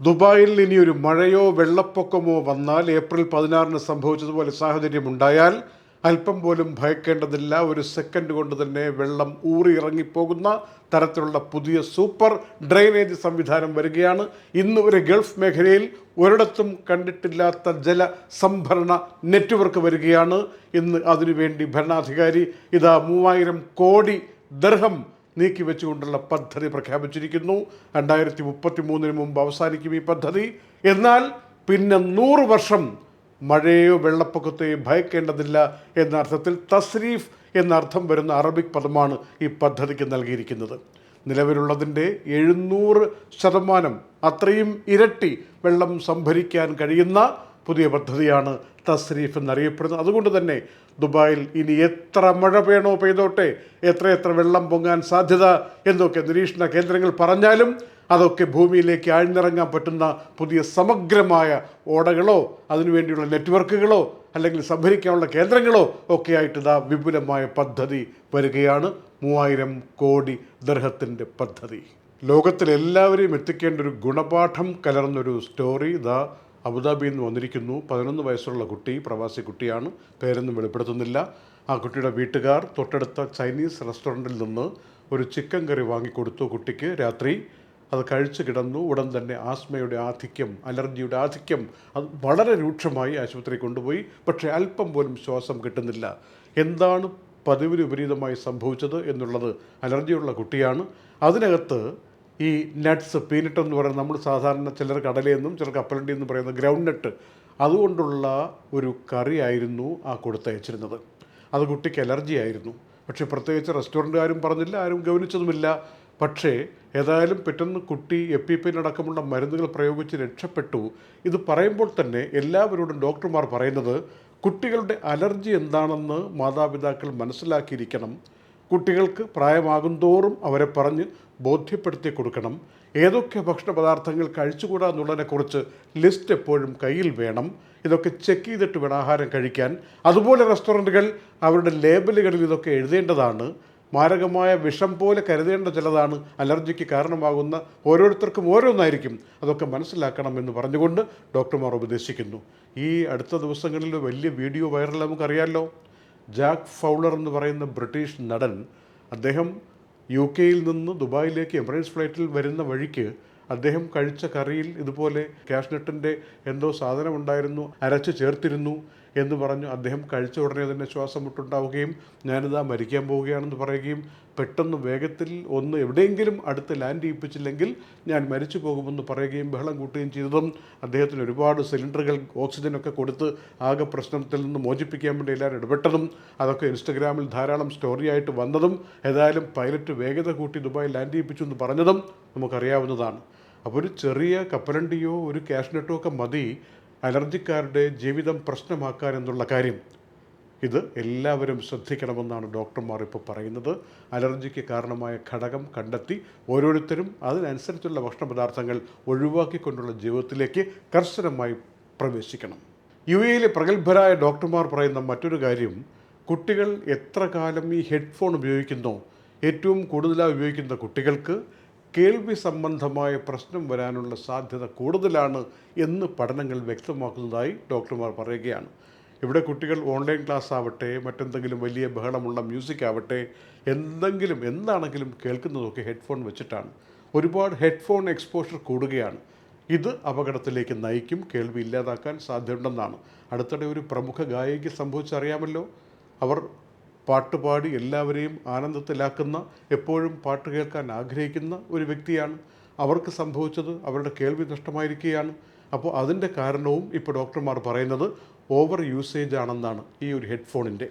ദുബായിൽ ഇനി ഒരു മഴയോ വെള്ളപ്പൊക്കമോ വന്നാൽ ഏപ്രിൽ പതിനാറിന് സംഭവിച്ചതുപോലെ സാഹചര്യമുണ്ടായാൽ അല്പം പോലും ഭയക്കേണ്ടതില്ല. ഒരു സെക്കൻഡ് കൊണ്ട് തന്നെ വെള്ളം ഊറി ഇറങ്ങിപ്പോകുന്ന തരത്തിലുള്ള പുതിയ സൂപ്പർ ഡ്രെയിനേജ് സംവിധാനം വരികയാണ്. ഇന്ന് ഒരു ഗൾഫ് മേഖലയിൽ ഒരിടത്തും കണ്ടിട്ടില്ലാത്ത ജല സംഭരണ നെറ്റ്വർക്ക് വരികയാണ്. ഇന്ന് അതിനുവേണ്ടി ഭരണാധികാരി ഇതാ മൂവായിരം കോടി ദർഹം നീക്കി വെച്ചുകൊണ്ടുള്ള പദ്ധതി പ്രഖ്യാപിച്ചിരിക്കുന്നു. രണ്ടായിരത്തി മുപ്പത്തി മൂന്നിന് മുമ്പ് അവസാനിക്കും ഈ പദ്ധതി. എന്നാൽ പിന്നെ നൂറ് വർഷം മഴയോ വെള്ളപ്പൊക്കത്തെയോ ഭയക്കേണ്ടതില്ല എന്ന അർത്ഥത്തിൽ തസ്രീഫ് എന്നർത്ഥം വരുന്ന അറബിക് പദമാണ് ഈ പദ്ധതിക്ക് നൽകിയിരിക്കുന്നത്. നിലവിലുള്ളതിന്റെ എഴുന്നൂറ് ശതമാനം അത്രയും ഇരട്ടി വെള്ളം സംഭരിക്കാൻ കഴിയുന്ന പുതിയ പദ്ധതിയാണ് തസ്രീഫ് എന്നറിയപ്പെടുന്നു. അതുകൊണ്ട് തന്നെ ദുബായിൽ ഇനി എത്ര മഴ വേണോ പെയ്തോട്ടെ എത്ര എത്ര വെള്ളം പൊങ്ങാൻ സാധ്യത എന്നൊക്കെ നിരീക്ഷണ കേന്ദ്രങ്ങൾ പറഞ്ഞാലും അതൊക്കെ ഭൂമിയിലേക്ക് ആഴ്ന്നിറങ്ങാൻ പറ്റുന്ന പുതിയ സമഗ്രമായ ഓടകളോ അതിനുവേണ്ടിയുള്ള നെറ്റ്വർക്കുകളോ അല്ലെങ്കിൽ സംഭരിക്കാനുള്ള കേന്ദ്രങ്ങളോ ഒക്കെ ആയിട്ട് ഇതാ വിപുലമായ പദ്ധതി വരികയാണ്. മൂവായിരം കോടി ദർഹത്തിന്റെ പദ്ധതി. ലോകത്തിലെല്ലാവരെയും എത്തിക്കേണ്ട ഒരു ഗുണപാഠം കലർന്നൊരു സ്റ്റോറി ഇതാ അബുദാബിയിൽ നിന്ന് വന്നിരിക്കുന്നു. പതിനൊന്ന് വയസ്സുള്ള കുട്ടി പ്രവാസി കുട്ടിയാണ്. പേരൊന്നും വെളിപ്പെടുത്തുന്നില്ല. ആ കുട്ടിയുടെ വീട്ടുകാർ തൊട്ടടുത്ത ചൈനീസ് റെസ്റ്റോറന്റിൽ നിന്ന് ഒരു ചിക്കൻ കറി വാങ്ങിക്കൊടുത്തു കുട്ടിക്ക് രാത്രി. അത് കഴിച്ചു കിടന്നു. ഉടൻ തന്നെ ആസ്മയുടെ ആധിക്യം അലർജിയുടെ ആധിക്യം അത് വളരെ രൂക്ഷമായി ആശുപത്രി കൊണ്ടുപോയി. പക്ഷേ അല്പം പോലും ശ്വാസം കിട്ടുന്നില്ല. എന്താണ് പതിവിന് വിപരീതമായി സംഭവിച്ചത് എന്നുള്ളത് അലർജിയുള്ള കുട്ടിയാണ്. അതിനകത്ത് ഈ നട്ട്സ് പീനട്ട് എന്ന് പറയുന്നത് നമ്മൾ സാധാരണ ചിലർ കടലയെന്നും ചിലർ കപ്പലണ്ടി എന്നും പറയുന്ന ഗ്രൗണ്ട് നട്ട് അതുകൊണ്ടുള്ള ഒരു കറി ആയിരുന്നു ആ കൊടുത്തയച്ചിരുന്നത്. അത് കുട്ടിക്ക് അലർജി ആയിരുന്നു. പക്ഷേ പ്രത്യേകിച്ച് റെസ്റ്റോറന്റുകാരും പറഞ്ഞില്ല ആരും ഗൗനിച്ചതുമില്ല. പക്ഷേ ഏതായാലും പെട്ടെന്ന് കുട്ടി എപ്പിപ്പിൻ അടക്കമുള്ള മരുന്നുകൾ പ്രയോഗിച്ച് രക്ഷപ്പെട്ടു. ഇത് പറയുമ്പോൾ തന്നെ എല്ലാവരോടും ഡോക്ടർമാർ പറയുന്നത് കുട്ടികളുടെ അലർജി എന്താണെന്ന് മാതാപിതാക്കൾ മനസ്സിലാക്കിയിരിക്കണം. കുട്ടികൾക്ക് പ്രായമാകും തോറും അവരെ പറഞ്ഞ് ബോധ്യപ്പെടുത്തി കൊടുക്കണം. ഏതൊക്കെ ഭക്ഷണ പദാർത്ഥങ്ങൾ കഴിച്ചുകൂടാ എന്നുള്ളതിനെക്കുറിച്ച് ലിസ്റ്റ് എപ്പോഴും കയ്യിൽ വേണം. ഇതൊക്കെ ചെക്ക് ചെയ്തിട്ട് വേണം ആഹാരം കഴിക്കാൻ. അതുപോലെ റെസ്റ്റോറന്റുകൾ അവരുടെ ലേബലുകളിൽ ഇതൊക്കെ എഴുതേണ്ടതാണ്. മാരകമായ വിഷം പോലെ കരുതേണ്ട ചിലതാണ് അലർജിക്ക് കാരണമാകുന്ന ഓരോരുത്തർക്കും ഓരോന്നായിരിക്കും. അതൊക്കെ മനസ്സിലാക്കണം എന്ന് പറഞ്ഞുകൊണ്ട് ഡോക്ടർമാർ ഉപദേശിക്കുന്നു. ഈ അടുത്ത ദിവസങ്ങളിൽ വലിയ വീഡിയോ വൈറൽ നമുക്കറിയാമല്ലോ ജാക്ക് ഫൗളർ എന്ന് പറയുന്ന ബ്രിട്ടീഷ് നടൻ അദ്ദേഹം യു കെയിൽ നിന്ന് ദുബായിലേക്ക് എമിറേറ്റ്സ് ഫ്ലൈറ്റിൽ വരുന്ന വഴിക്ക് അദ്ദേഹം കഴിച്ച കറിയിൽ ഇതുപോലെ കാഷ്നട്ടിന്റെ എന്തോ സാധനം ഉണ്ടായിരുന്നു അരച്ച് ചേർത്തിരുന്നു. എന്ന് പറഞ്ഞു. അദ്ദേഹം കഴിച്ച ഉടനെ തന്നെ ശ്വാസം മുട്ടുണ്ടാവുകയും ഞാനിതാ മരിക്കാൻ പോവുകയാണെന്ന് പറയുകയും പെട്ടെന്ന് വേഗത്തിൽ ഒന്ന് എവിടെയെങ്കിലും അടുത്ത് ലാൻഡ് ചെയ്യിപ്പിച്ചില്ലെങ്കിൽ ഞാൻ മരിച്ചു പോകുമെന്ന് പറയുകയും ബഹളം കൂട്ടുകയും ചെയ്തതും അദ്ദേഹത്തിന് ഒരുപാട് സിലിണ്ടറുകൾ ഓക്സിജനൊക്കെ കൊടുത്ത് ആകെ പ്രശ്നത്തിൽ നിന്ന് മോചിപ്പിക്കാൻ വേണ്ടി എല്ലാവരും ഇടപെട്ടതും അതൊക്കെ ഇൻസ്റ്റഗ്രാമിൽ ധാരാളം സ്റ്റോറിയായിട്ട് വന്നതും ഏതായാലും പൈലറ്റ് വേഗത കൂട്ടി ദുബായ് ലാൻഡ് ചെയ്യിപ്പിച്ചു എന്ന് പറഞ്ഞതും നമുക്കറിയാവുന്നതാണ്. അപ്പോൾ ഒരു ചെറിയ കപ്പലണ്ടിയോ ഒരു കാഷ്നട്ടോ ഒക്കെ മതി. അലർജിക്കാരുടെ ജീവിതം പ്രശ്നമാക്കാൻ എന്നുള്ള കാര്യം. ഇത് എല്ലാവരും ശ്രദ്ധിക്കണമെന്നാണ് ഡോക്ടർമാർ ഇപ്പോൾ പറയുന്നത്. അലർജിക്ക് കാരണമായ ഘടകം കണ്ടെത്തി ഓരോരുത്തരും അതിനനുസരിച്ചുള്ള ഭക്ഷണ പദാർത്ഥങ്ങൾ ഒഴിവാക്കിക്കൊണ്ടുള്ള ജീവിതത്തിലേക്ക് കർശനമായി പ്രവേശിക്കണം. യു എയിലെ പ്രഗത്ഭരായ ഡോക്ടർമാർ പറയുന്ന മറ്റൊരു കാര്യം കുട്ടികൾ എത്ര കാലം ഈ ഹെഡ്ഫോൺ ഉപയോഗിക്കുന്നോ ഏറ്റവും കൂടുതലായി ഉപയോഗിക്കുന്ന കുട്ടികൾക്ക് കേൾവി സംബന്ധമായ പ്രശ്നം വരാനുള്ള സാധ്യത കൂടുതലാണ് എന്ന് പഠനങ്ങൾ വ്യക്തമാക്കുന്നതായി ഡോക്ടർമാർ പറയുകയാണ്. ഇവിടെ കുട്ടികൾ ഓൺലൈൻ ക്ലാസ് ആവട്ടെ മറ്റെന്തെങ്കിലും വലിയ ബഹളമുള്ള മ്യൂസിക് ആവട്ടെ എന്തെങ്കിലും എന്താണെങ്കിലും കേൾക്കുന്നതൊക്കെ ഹെഡ്ഫോൺ വെച്ചിട്ടാണ്. ഒരുപാട് ഹെഡ്ഫോൺ എക്സ്പോഷർ കൂടുകയാണ്. ഇത് അപകടത്തിലേക്ക് നയിക്കും കേൾവി ഇല്ലാതാക്കാൻ സാധ്യതയുണ്ടെന്നാണ്. അടുത്തിടെ ഒരു പ്രമുഖ ഗായിക സംഭവിച്ചറിയാമല്ലോ? അവർ പാട്ടുപാടി എല്ലാവരെയും ആനന്ദത്തിലാക്കുന്ന എപ്പോഴും പാട്ട് കേൾക്കാൻ ആഗ്രഹിക്കുന്ന ഒരു വ്യക്തിയാണ്. അവർക്ക് സംഭവിച്ചത് അവരുടെ കേൾവി നഷ്ടമായിരിക്കുകയാണ്. അപ്പോൾ അതിന്റെ കാരണവും ഇപ്പോൾ ഡോക്ടർമാർ പറയുന്നത് ഓവർ യൂസേജ് ആണെന്നാണ് ഈ ഒരു ഹെഡ്ഫോണിന്റെ.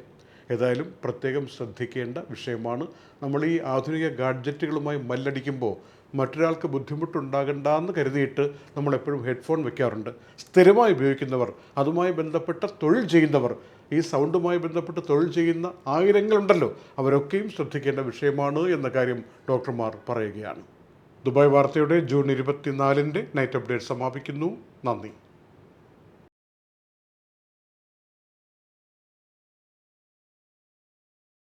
ഏതായാലും പ്രത്യേകം ശ്രദ്ധിക്കേണ്ട വിഷയമാണ്. നമ്മൾ ഈ ആധുനിക ഗാഡ്ജറ്റുകളുമായി മല്ലടിക്കുമ്പോൾ മറ്റൊരാൾക്ക് ബുദ്ധിമുട്ടുണ്ടാകണ്ടെന്ന് കരുതിയിട്ട് നമ്മൾ എപ്പോഴും ഹെഡ്ഫോൺ വെക്കാറുണ്ട്. സ്ഥിരമായി ഉപയോഗിക്കുന്നവർ അതുമായി ബന്ധപ്പെട്ട തൊഴിൽ ചെയ്യുന്നവർ ഈ സൗണ്ടുമായി ബന്ധപ്പെട്ട് തൊഴിൽ ചെയ്യുന്ന ആയിരങ്ങളുണ്ടല്ലോ. അവരൊക്കെയും ശ്രദ്ധിക്കേണ്ട വിഷയമാണ് എന്ന കാര്യം ഡോക്ടർമാർ പറയുകയാണ്. ദുബായ് വാർത്തയുടെ ജൂൺ ഇരുപത്തിനാലിന്റെ നൈറ്റ് അപ്ഡേറ്റ് സമാപിക്കുന്നു. നന്ദി.